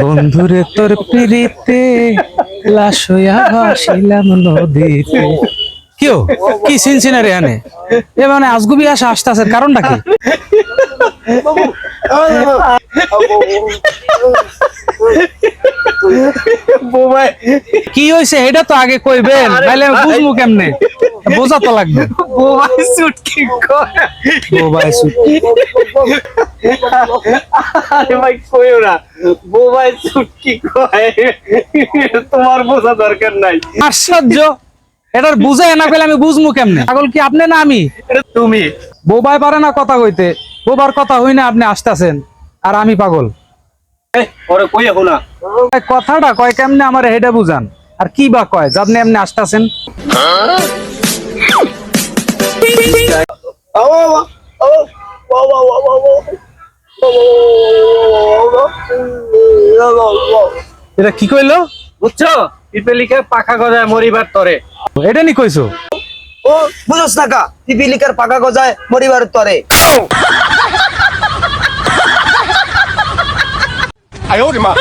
বন্ধুরে তোর পিড়িতে লাশ ভাসিলাম নদীতে কিও কি সিনসিনারি আনে এ মানে আজগুবি আসা আসতেছে কারণটা কি কি হয়েছে এটা তো আগে কইবেন তাহলে বুঝব কেমনে? বোঝা তো লাগবে। বোবাই সুটকি কয় ও ভাই সু- আরে ভাই কইও না। বোবাই সুটকি কয় তোমার বোঝা দরকার নাই। আশ্চর্য। এটার বুঝায় না পেলে আমি বুঝব কেমনে? পাগল কি আপনি না আমি? তুমি। বোবাই পারে না কথা কইতে। বোবার কথা হই না আপনি আসতেছেন। আর আমি পাগল। ওরে কথাটা কয় কেমনে আমার হেডে বুঝান? আর কি বা কয়? আপনি এমনি আসতেছেন। এটা কি কইলো? বুঝছ? পিপেলিকে পাখা গজায় মরিবার তরে। এটা নি কইছো? ও বুঝোস না কা? পিপিলিকার পাকা গজায় মরিবার তরে। 哎呦我的妈